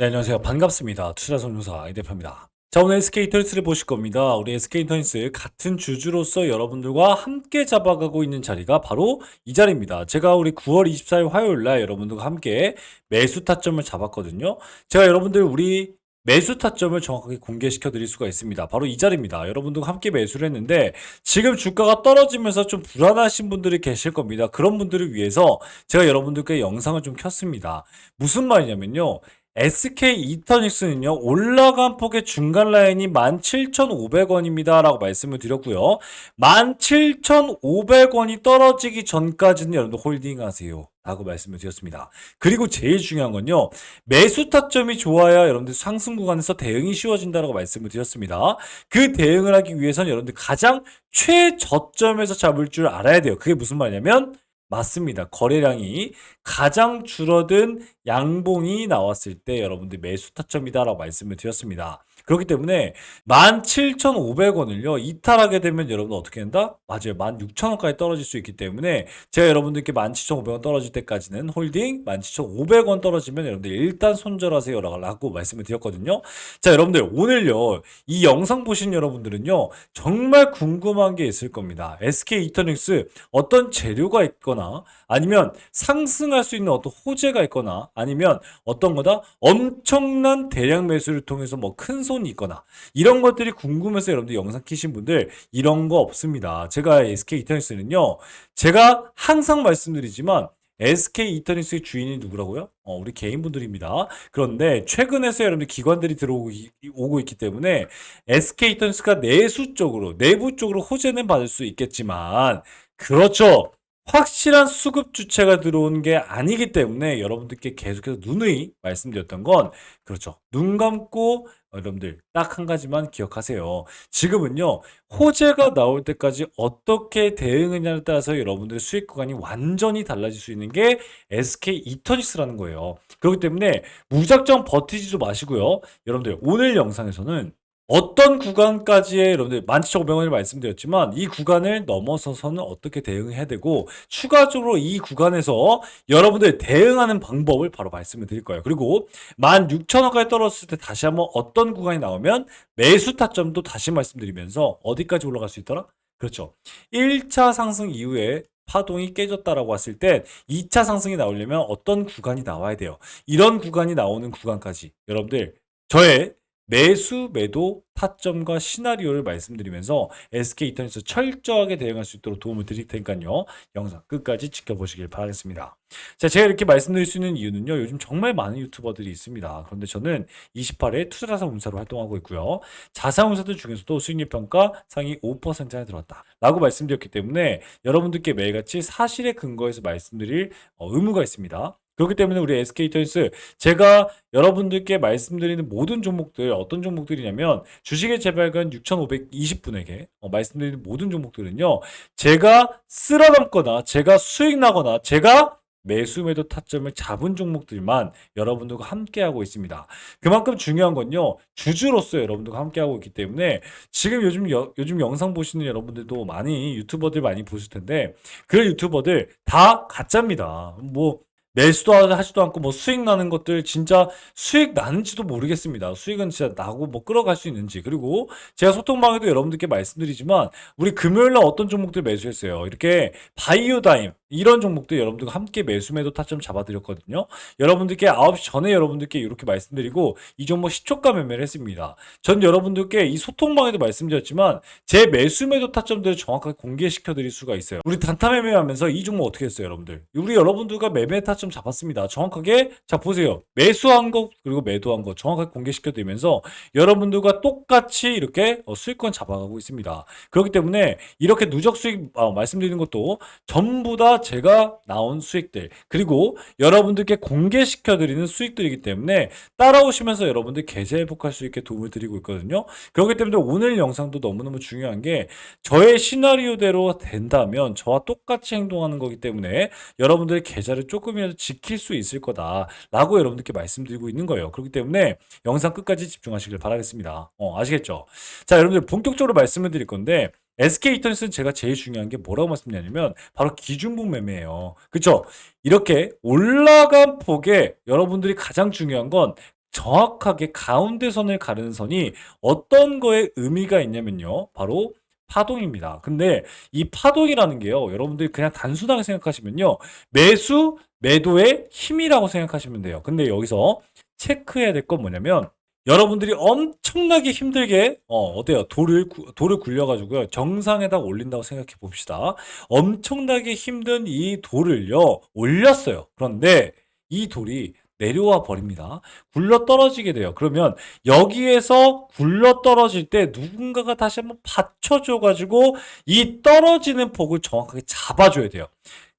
네, 안녕하세요. 반갑습니다. 투자선조사 이 대표입니다. 자, 오늘 SK 이터니스를 보실 겁니다. 우리 SK 이터니스 같은 주주로서 여러분들과 함께 잡아가고 있는 자리가 바로 이 자리입니다. 제가 우리 9월 24일 화요일 날 여러분들과 함께 매수 타점을 잡았거든요. 제가 여러분들 우리 매수 타점을 정확하게 공개시켜 드릴 수가 있습니다. 바로 이 자리입니다. 여러분들과 함께 매수를 했는데 지금 주가가 떨어지면서 좀 불안하신 분들이 계실 겁니다. 그런 분들을 위해서 제가 여러분들께 영상을 좀 켰습니다. 무슨 말이냐면요. SK 이터닉스는요, 올라간 폭의 중간 라인이 17,500원입니다. 라고 말씀을 드렸고요. 17,500원이 떨어지기 전까지는 여러분들 홀딩 하세요. 라고 말씀을 드렸습니다. 그리고 제일 중요한 건요, 매수 타점이 좋아야 여러분들 상승 구간에서 대응이 쉬워진다라고 말씀을 드렸습니다. 그 대응을 하기 위해서는 여러분들 가장 최저점에서 잡을 줄 알아야 돼요. 그게 무슨 말이냐면, 맞습니다. 거래량이 가장 줄어든 양봉이 나왔을 때 여러분들 매수 타점이다라고 말씀을 드렸습니다. 그렇기 때문에 17,500원을요, 이탈하게 되면 여러분 어떻게 된다? 맞아요. 16,000원까지 떨어질 수 있기 때문에 제가 여러분들께 17,500원 떨어질 때까지는 홀딩, 17,500원 떨어지면 여러분들 일단 손절하세요. 라고 말씀을 드렸거든요. 자, 여러분들 오늘요, 이 영상 보신 여러분들은요, 정말 궁금한 게 있을 겁니다. SK 이터닉스 어떤 재료가 있거나 아니면 상승할 수 있는 어떤 호재가 있거나 아니면 어떤 거다 엄청난 대량 매수를 통해서 뭐큰 손이 있거나 이런 것들이 궁금해서 여러분들 영상 키신 분들 이런 거 없습니다. 제가 SK 이터닉스는요. 제가 항상 말씀드리지만 SK 이터닉스의 주인이 누구라고요? 어, 우리 개인분들입니다. 그런데 최근에서 여러분들 기관들이 들어오고 있기 때문에 SK 이터닉스가 내수 쪽으로 내부 쪽으로 호재는 받을 수 있겠지만 그렇죠. 확실한 수급 주체가 들어온 게 아니기 때문에 여러분들께 계속해서 누누이 말씀드렸던 건 그렇죠. 눈 감고 여러분들 딱 한 가지만 기억하세요. 지금은요. 호재가 나올 때까지 어떻게 대응하냐에 따라서 여러분들의 수익 구간이 완전히 달라질 수 있는 게 SK 이터닉스라는 거예요. 그렇기 때문에 무작정 버티지도 마시고요. 여러분들 오늘 영상에서는 어떤 구간까지의 여러분들 17,500원을 말씀드렸지만 이 구간을 넘어서서는 어떻게 대응해야 되고 추가적으로 이 구간에서 여러분들 대응하는 방법을 바로 말씀을 드릴 거예요. 그리고 16,000원까지 떨어졌을 때 다시 한번 어떤 구간이 나오면 매수 타점도 다시 말씀드리면서 어디까지 올라갈 수 있더라? 그렇죠. 1차 상승 이후에 파동이 깨졌다라고 했을 때 2차 상승이 나오려면 어떤 구간이 나와야 돼요. 이런 구간이 나오는 구간까지 여러분들 저의 매수, 매도, 타점과 시나리오를 말씀드리면서 SK 이터넷에서 철저하게 대응할 수 있도록 도움을 드릴 테니까요. 영상 끝까지 지켜보시길 바라겠습니다. 자, 제가 이렇게 말씀드릴 수 있는 이유는요. 요즘 정말 많은 유튜버들이 있습니다. 그런데 저는 28회 투자자산 운사로 활동하고 있고요. 자산 운사들 중에서도 수익률 평가 상위 5%에 들었다. 라고 말씀드렸기 때문에 여러분들께 매일같이 사실에 근거해서 말씀드릴 어, 의무가 있습니다. 그렇기 때문에 우리 SK 이터넷스 제가 여러분들께 말씀드리는 모든 종목들 어떤 종목들이냐면 주식의 재발견 6,520분에게 어, 말씀드리는 모든 종목들은요. 제가 쓸어넘거나 제가 수익 나거나 제가 매수 매도 타점을 잡은 종목들만 여러분들과 함께하고 있습니다. 그만큼 중요한 건요. 주주로서 여러분들과 함께하고 있기 때문에 지금 요즘 여- 요즘 영상 보시는 여러분들도 많이 유튜버들 많이 보실 텐데 그 유튜버들 다 가짜입니다. 뭐 매수도 하지도 않고 뭐 수익 나는 것들 진짜 수익 나는지도 모르겠습니다. 수익은 진짜 나고 뭐 끌어갈 수 있는지 그리고 제가 소통방에도 여러분들께 말씀드리지만 우리 금요일 날 어떤 종목들 매수했어요. 이렇게 바이오다임 이런 종목들 여러분들과 함께 매수 매도 타점 잡아드렸거든요. 여러분들께 9시 전에 여러분들께 이렇게 말씀드리고 이 종목 시초가 매매를 했습니다. 전 여러분들께 이 소통방에도 말씀드렸지만 제 매수 매도 타점들을 정확하게 공개시켜 드릴 수가 있어요. 우리 단타 매매하면서 이 종목 어떻게 했어요, 여러분들? 우리 여러분들과 매매 타점 잡았습니다. 정확하게 자 보세요. 매수한 거 그리고 매도한 거 정확하게 공개시켜 드리면서 여러분들과 똑같이 이렇게 어, 수익권 잡아가고 있습니다. 그렇기 때문에 이렇게 누적 수익 어, 말씀드리는 것도 전부 다 제가 나온 수익들 그리고 여러분들께 공개시켜 드리는 수익들이기 때문에 따라오시면서 여러분들 계좌 회복할 수 있게 도움을 드리고 있거든요. 그렇기 때문에 오늘 영상도 너무너무 중요한 게 저의 시나리오대로 된다면 저와 똑같이 행동하는 거기 때문에 여러분들의 계좌를 조금이라도 지킬 수 있을 거다라고 여러분들께 말씀드리고 있는 거예요. 그렇기 때문에 영상 끝까지 집중하시길 바라겠습니다. 어, 아시겠죠? 자, 여러분들 본격적으로 말씀을 드릴 건데 SK 이터넷은 제가 제일 중요한 게 뭐라고 말씀드리냐면 바로 기준분 매매예요. 그렇죠? 이렇게 올라간 폭에 여러분들이 가장 중요한 건 정확하게 가운데 선을 가르는 선이 어떤 거에 의미가 있냐면요. 바로 파동입니다. 근데 이 파동이라는 게요. 여러분들이 그냥 단순하게 생각하시면요. 매수, 매도의 힘이라고 생각하시면 돼요. 근데 여기서 체크해야 될 건 뭐냐면 여러분들이 엄청나게 힘들게 어 어때요? 돌을 구- 돌을 굴려 가지고요. 정상에다 올린다고 생각해 봅시다. 엄청나게 힘든 이 돌을요. 올렸어요. 그런데 이 돌이 내려와 버립니다. 굴러 떨어지게 돼요. 그러면 여기에서 굴러 떨어질 때 누군가가 다시 한번 받쳐줘 가지고 이 떨어지는 폭을 정확하게 잡아줘야 돼요.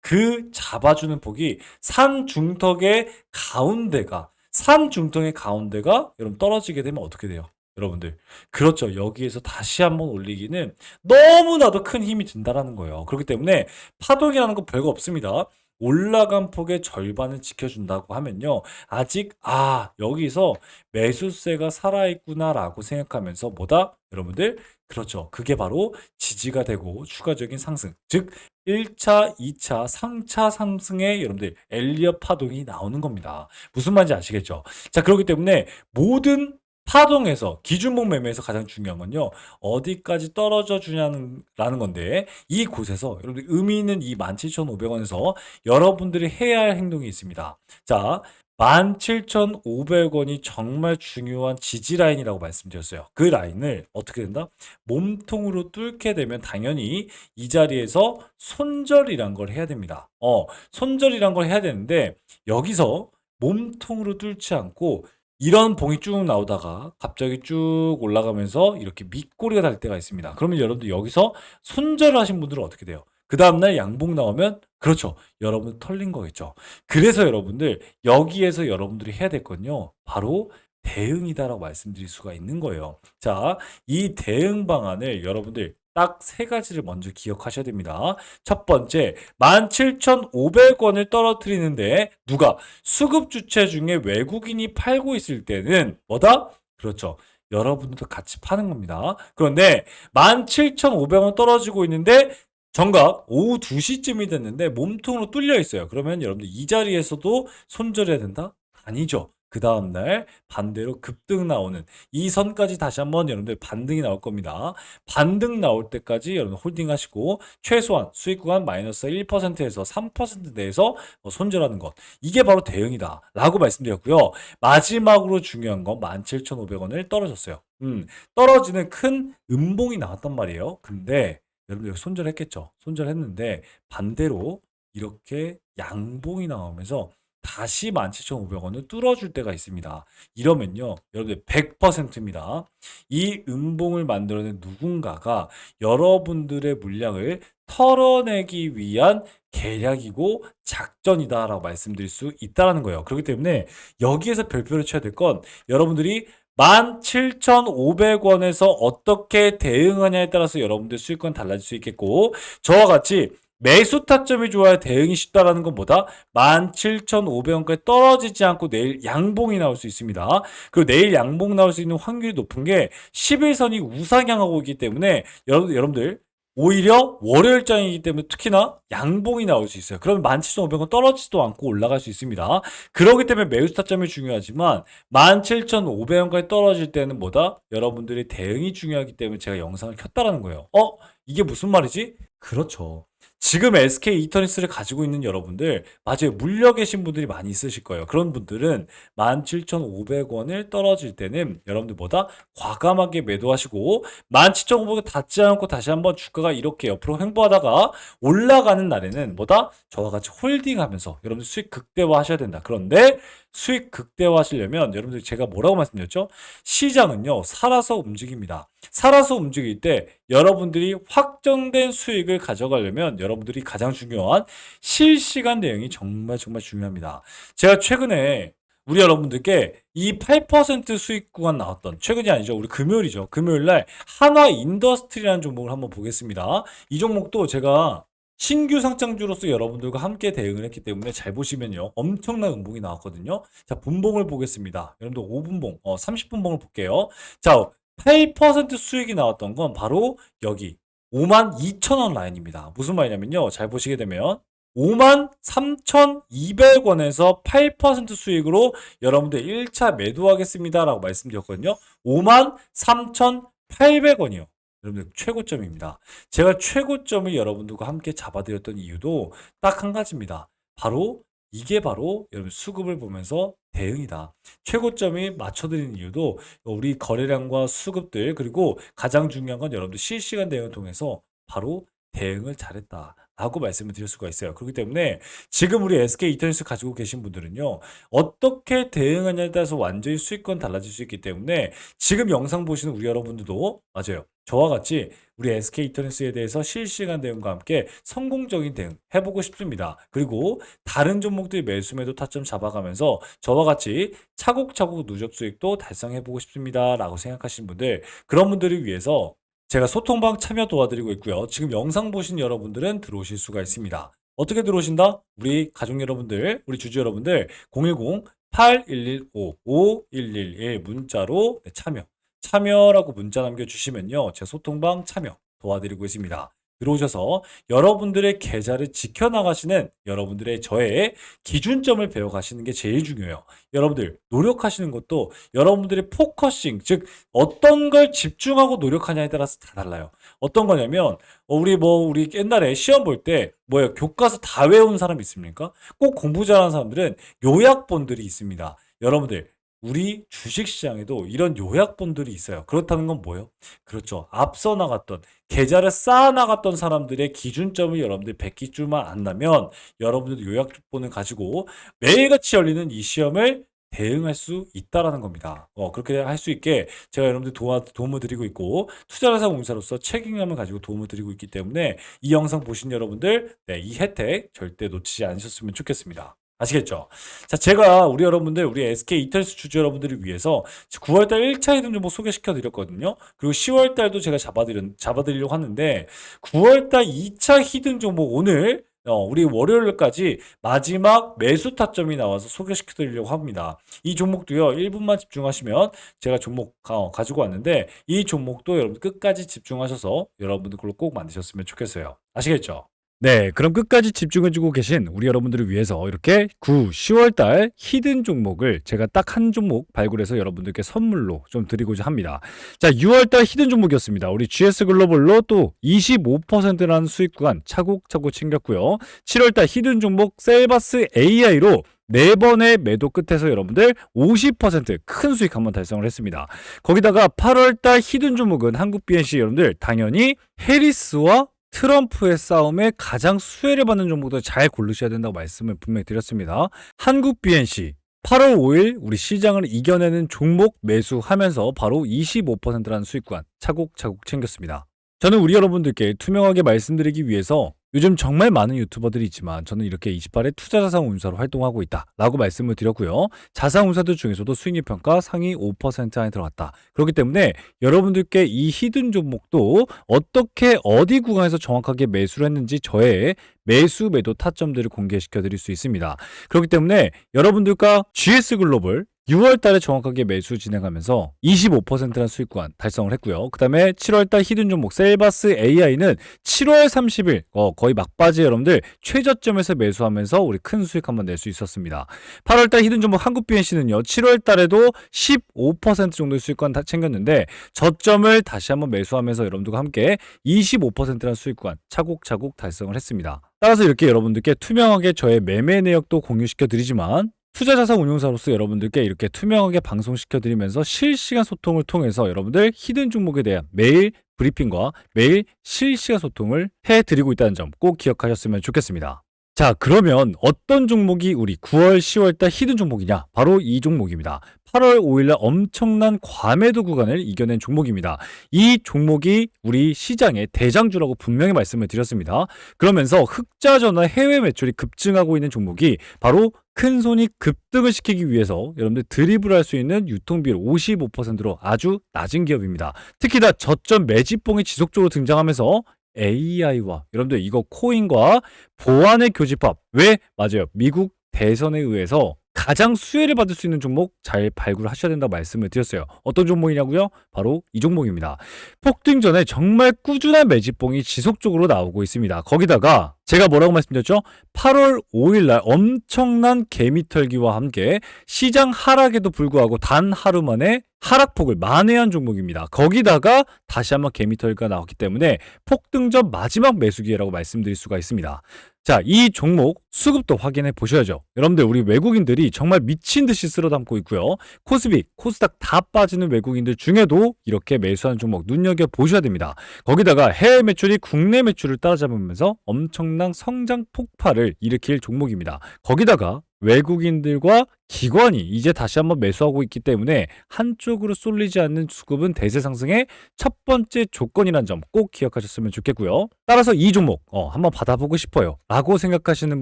그 잡아주는 폭이 산 중턱의 가운데가 산 중턱의 가운데가 여러분 떨어지게 되면 어떻게 돼요? 여러분들 그렇죠. 여기에서 다시 한번 올리기는 너무나도 큰 힘이 든다라는 거예요. 그렇기 때문에 파동이라는 건 별거 없습니다. 올라간 폭의 절반을 지켜준다고 하면요. 아직 아 여기서 매수세가 살아있구나라고 생각하면서 뭐다? 여러분들 그렇죠. 그게 바로 지지가 되고 추가적인 상승 즉 1차, 2차, 3차 상승의 여러분들 엘리엇 파동이 나오는 겁니다. 무슨 말인지 아시겠죠? 자, 그렇기 때문에 모든 파동에서 기준목 매매에서 가장 중요한 건요. 어디까지 떨어져 주냐는 라는 건데 이 곳에서 여러분들 의미 있는 이 17,500원에서 여러분들이 해야 할 행동이 있습니다. 자, 17,500원이 정말 중요한 지지 라인이라고 말씀드렸어요. 그 라인을 어떻게 된다? 몸통으로 뚫게 되면 당연히 이 자리에서 손절이란 걸 해야 됩니다. 어, 손절이란 걸 해야 되는데 여기서 몸통으로 뚫지 않고 이런 봉이 쭉 나오다가 갑자기 쭉 올라가면서 이렇게 밑꼬리가 달 때가 있습니다. 그러면 여러분들 여기서 손절을 하신 분들은 어떻게 돼요? 그 다음날 양봉 나오면 그렇죠. 여러분 털린 거겠죠. 그래서 여러분들 여기에서 여러분들이 해야 될 건요. 바로 대응이다라고 말씀드릴 수가 있는 거예요. 자, 이 대응 방안을 여러분들 딱 세 가지를 먼저 기억하셔야 됩니다. 첫 번째, 17,500원을 떨어뜨리는데 누가 수급 주체 중에 외국인이 팔고 있을 때는 뭐다? 그렇죠. 여러분들도 같이 파는 겁니다. 그런데 17,500원 떨어지고 있는데 정각 오후 2시쯤이 됐는데 몸통으로 뚫려 있어요. 그러면 여러분들 이 자리에서도 손절해야 된다? 아니죠. 그 다음날 반대로 급등 나오는 이 선까지 다시 한번 여러분들 반등이 나올 겁니다. 반등 나올 때까지 여러분 홀딩 하시고 최소한 수익 구간 마이너스 1%에서 3% 내에서 어, 손절하는 것. 이게 바로 대응이다. 라고 말씀드렸고요. 마지막으로 중요한 건 17,500원을 떨어졌어요. 음, 떨어지는 큰 음봉이 나왔단 말이에요. 근데 여러분들 손절했겠죠. 손절했는데 반대로 이렇게 양봉이 나오면서 다시 17,500원을 뚫어줄 때가 있습니다. 이러면요, 여러분들 100%입니다. 이 음봉을 만들어낸 누군가가 여러분들의 물량을 털어내기 위한 계략이고 작전이다라고 말씀드릴 수 있다라는 거예요. 그렇기 때문에 여기에서 별표를 쳐야 될 건 여러분들이 17,500원에서 어떻게 대응하냐에 따라서 여러분들 수익권 달라질 수 있겠고 저와 같이 매수 타점이 좋아야 대응이 쉽다라는 건 뭐다? 17,500원까지 떨어지지 않고 내일 양봉이 나올 수 있습니다. 그리고 내일 양봉 나올 수 있는 확률이 높은 게 11선이 우상향하고 있기 때문에 여러분, 여러분들 오히려 월요일장이기 때문에 특히나 양봉이 나올 수 있어요. 그러면 17,500원 떨어지지도 않고 올라갈 수 있습니다. 그렇기 때문에 매수 타점이 중요하지만 17,500원까지 떨어질 때는 뭐다? 여러분들의 대응이 중요하기 때문에 제가 영상을 켰다라는 거예요. 어? 이게 무슨 말이지? 그렇죠. 지금 SK 이터니스를 가지고 있는 여러분들, 맞아요. 물려 계신 분들이 많이 있으실 거예요. 그런 분들은 17,500원을 떨어질 때는 여러분들보다 과감하게 매도하시고 17,500원 닿지 않고 다시 한번 주가가 이렇게 옆으로 횡보하다가 올라가는 날에는 뭐다? 저와 같이 홀딩하면서 여러분들 수익 극대화 하셔야 된다. 그런데 수익 극대화 하시려면 여러분들 제가 뭐라고 말씀드렸죠? 시장은요, 살아서 움직입니다. 살아서 움직일 때 여러분들이 확정된 수익을 가져가려면 여러분들이 가장 중요한 실시간 대응이 정말 정말 중요합니다. 제가 최근에 우리 여러분들께 이 8% 수익 구간 나왔던 최근이 아니죠. 우리 금요일이죠. 금요일 날 한화 인더스트리라는 종목을 한번 보겠습니다. 이 종목도 제가 신규 상장주로서 여러분들과 함께 대응을 했기 때문에 잘 보시면요. 엄청난 음봉이 나왔거든요. 자, 분봉을 보겠습니다. 여러분들 5분봉, 어, 30분봉을 볼게요. 자, 8% 수익이 나왔던 건 바로 여기 52,000원 라인입니다. 무슨 말이냐면요. 잘 보시게 되면 5만 3,200원에서 8% 수익으로 여러분들 1차 매도하겠습니다 라고 말씀드렸거든요. 5만 3,800원이요. 여러분들 최고점입니다. 제가 최고점을 여러분들과 함께 잡아드렸던 이유도 딱 한 가지입니다. 바로 이게 바로 여러분 수급을 보면서 대응이다. 최고점이 맞춰드리는 이유도 우리 거래량과 수급들 그리고 가장 중요한 건 여러분들 실시간 대응을 통해서 바로 대응을 잘했다. 라고 말씀을 드릴 수가 있어요. 그렇기 때문에 지금 우리 SK 이터넷을 가지고 계신 분들은요, 어떻게 대응하냐에 따라서 완전히 수익권 달라질 수 있기 때문에 지금 영상 보시는 우리 여러분들도 맞아요. 저와 같이 우리 SK 이터넷에 대해서 실시간 대응과 함께 성공적인 대응 해보고 싶습니다. 그리고 다른 종목들 매수 매도 타점 잡아가면서 저와 같이 차곡차곡 누적 수익도 달성해보고 싶습니다. 라고 생각하시는 분들, 그런 분들을 위해서 제가 소통방 참여 도와드리고 있고요. 지금 영상 보신 여러분들은 들어오실 수가 있습니다. 어떻게 들어오신다? 우리 가족 여러분들, 우리 주주 여러분들 010-8115-5111 문자로 네, 참여. 참여라고 문자 남겨주시면요. 제 소통방 참여 도와드리고 있습니다. 들어오셔서 여러분들의 계좌를 지켜나가시는 여러분들의 저의 기준점을 배워가시는 게 제일 중요해요. 여러분들 노력하시는 것도 여러분들의 포커싱, 즉 어떤 걸 집중하고 노력하냐에 따라서 다 달라요. 어떤 거냐면 어, 우리 뭐 우리 옛날에 시험 볼 때 뭐예요? 교과서 다 외운 사람 있습니까? 꼭 공부 잘하는 사람들은 요약본들이 있습니다. 여러분들 우리 주식시장에도 이런 요약본들이 있어요. 그렇다는 건 뭐예요? 그렇죠. 앞서 나갔던 계좌를 쌓아 나갔던 사람들의 기준점을 여러분들이 베낄 줄만 안다면 여러분들도 요약본을 가지고 매일같이 열리는 이 시험을 대응할 수 있다라는 겁니다. 어, 그렇게 할 수 있게 제가 여러분들 도와, 도움을 드리고 있고 투자자산 공사로서 책임감을 가지고 도움을 드리고 있기 때문에 이 영상 보신 여러분들 네, 이 혜택 절대 놓치지 않으셨으면 좋겠습니다. 아시겠죠? 자, 제가 우리 여러분들, 우리 SK 이터스 주주 여러분들을 위해서 9월달 1차 히든 종목 소개시켜 드렸거든요. 그리고 10월달도 제가 잡아드려, 잡아드리려고 하는데 9월달 2차 히든 종목 오늘 어, 우리 월요일까지 마지막 매수 타점이 나와서 소개시켜 드리려고 합니다. 이 종목도요, 1분만 집중하시면 제가 종목 가, 가지고 왔는데 이 종목도 여러분 끝까지 집중하셔서 여러분들 걸로 꼭 만드셨으면 좋겠어요. 아시겠죠? 네, 그럼 끝까지 집중해주고 계신 우리 여러분들을 위해서 이렇게 9, 10월달 히든 종목을 제가 딱 한 종목 발굴해서 여러분들께 선물로 좀 드리고자 합니다. 자, 6월달 히든 종목이었습니다. 우리 GS 글로벌로 또 25%라는 수익 구간 차곡차곡 챙겼고요. 7월달 히든 종목 셀바스 AI로 네 번의 매도 끝에서 여러분들 50%큰 수익 한번 달성을 했습니다. 거기다가 8월달 히든 종목은 한국 BNC 여러분들 당연히 해리스와 트럼프의 싸움에 가장 수혜를 받는 종목도 잘 고르셔야 된다고 말씀을 분명히 드렸습니다. 한국 BNC 8월 5일 우리 시장을 이겨내는 종목 매수하면서 바로 25%라는 수익관 차곡차곡 챙겼습니다. 저는 우리 여러분들께 투명하게 말씀드리기 위해서 요즘 정말 많은 유튜버들이 있지만 저는 이렇게 28의 투자자산운사로 활동하고 있다 라고 말씀을 드렸고요. 자산운사들 중에서도 수익률 평가 상위 5% 안에 들어갔다. 그렇기 때문에 여러분들께 이 히든 종목도 어떻게 어디 구간에서 정확하게 매수를 했는지 저의 매수 매도 타점들을 공개시켜 드릴 수 있습니다. 그렇기 때문에 여러분들과 GS 글로벌 6월 달에 정확하게 매수 진행하면서 25%라는 수익 구간 달성을 했고요. 그 다음에 7월 달 히든 종목 셀바스 AI는 7월 30일 어, 거의 막바지 여러분들 최저점에서 매수하면서 우리 큰 수익 한번 낼 수 있었습니다. 8월 달 히든 종목 한국 BNC는요. 7월 달에도 15% 정도의 수익권 다 챙겼는데 저점을 다시 한번 매수하면서 여러분들과 함께 25%라는 수익 구간 차곡차곡 달성을 했습니다. 따라서 이렇게 여러분들께 투명하게 저의 매매 내역도 공유시켜 드리지만 투자자산 운용사로서 여러분들께 이렇게 투명하게 방송시켜드리면서 실시간 소통을 통해서 여러분들 히든 종목에 대한 매일 브리핑과 매일 실시간 소통을 해드리고 있다는 점 꼭 기억하셨으면 좋겠습니다. 자, 그러면 어떤 종목이 우리 9월, 10월 달 히든 종목이냐? 바로 이 종목입니다. 8월 5일날 엄청난 과매도 구간을 이겨낸 종목입니다. 이 종목이 우리 시장의 대장주라고 분명히 말씀을 드렸습니다. 그러면서 흑자 전화 해외 매출이 급증하고 있는 종목이 바로 큰 손이 급등을 시키기 위해서 여러분들 드리블 할수 있는 유통비율 55%로 아주 낮은 기업입니다. 특히 다 저점 매집봉이 지속적으로 등장하면서 AI와 여러분들 이거 코인과 보안의 교집합. 왜? 맞아요. 미국 대선에 의해서 가장 수혜를 받을 수 있는 종목 잘 발굴하셔야 된다고 말씀을 드렸어요. 어떤 종목이냐고요? 바로 이 종목입니다. 폭등 전에 정말 꾸준한 매집봉이 지속적으로 나오고 있습니다. 거기다가 제가 뭐라고 말씀드렸죠? 8월 5일 날 엄청난 개미털기와 함께 시장 하락에도 불구하고 단 하루 만에 하락폭을 만회한 종목입니다. 거기다가 다시 한번 개미털기가 나왔기 때문에 폭등 전 마지막 매수 기회라고 말씀드릴 수가 있습니다. 자, 이 종목 수급도 확인해 보셔야죠. 여러분들 우리 외국인들이 정말 미친 듯이 쓸어 담고 있고요. 코스피, 코스닥 다 빠지는 외국인들 중에도 이렇게 매수하는 종목 눈여겨 보셔야 됩니다. 거기다가 해외 매출이 국내 매출을 따라잡으면서 엄청난 성장 폭발을 일으킬 종목입니다. 거기다가 외국인들과 기관이 이제 다시 한번 매수하고 있기 때문에 한쪽으로 쏠리지 않는 수급은 대세 상승의 첫 번째 조건이라는 점꼭 기억하셨으면 좋겠고요. 따라서 이 종목 어, 한번 받아보고 싶어요 라고 생각하시는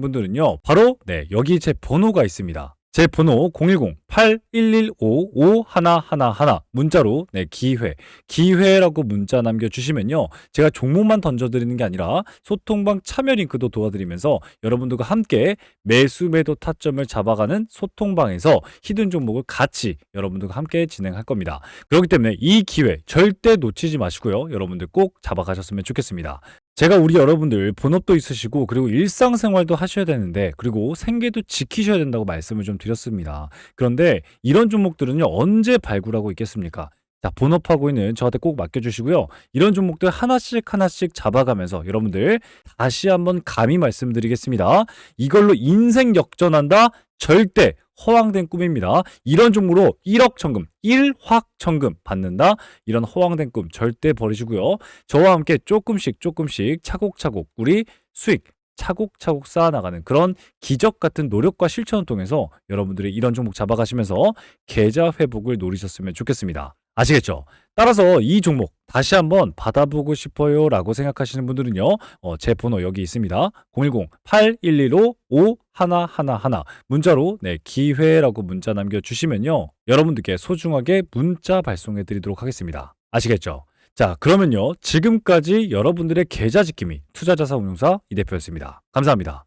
분들은요. 바로 네 여기 제 번호가 있습니다. 제 번호 010-8115-5111 문자로 네 기회 기회라고 문자 남겨주시면요 제가 종목만 던져드리는 게 아니라 소통방 참여 링크도 도와드리면서 여러분들과 함께 매수 매도 타점을 잡아가는 소통방에서 히든 종목을 같이 여러분들과 함께 진행할 겁니다 그렇기 때문에 이 기회 절대 놓치지 마시고요 여러분들 꼭 잡아가셨으면 좋겠습니다 제가 우리 여러분들 본업도 있으시고 그리고 일상생활도 하셔야 되는데 그리고 생계도 지키셔야 된다고 말씀을 좀 드렸습니다. 그런데 이런 종목들은요 언제 발굴하고 있겠습니까? 자 본업하고 있는 저한테 꼭 맡겨주시고요. 이런 종목들 하나씩 하나씩 잡아가면서 여러분들 다시 한번 감히 말씀드리겠습니다. 이걸로 인생 역전한다? 절대 허황된 꿈입니다. 이런 종목으로 1억 천금, 1확 천금 받는다? 이런 허황된 꿈 절대 버리시고요. 저와 함께 조금씩 조금씩 차곡차곡 우리 수익 차곡차곡 쌓아나가는 그런 기적 같은 노력과 실천을 통해서 여러분들이 이런 종목 잡아가시면서 계좌 회복을 노리셨으면 좋겠습니다. 아시겠죠? 따라서 이 종목 다시 한번 받아보고 싶어요 라고 생각하시는 분들은요 어, 제 번호 여기 있습니다. 010-8115-5111 문자로 네 기회라고 문자 남겨주시면요 여러분들께 소중하게 문자 발송해 드리도록 하겠습니다. 아시겠죠? 자 그러면요 지금까지 여러분들의 계좌 지킴이 투자자산운용사 이 대표였습니다. 감사합니다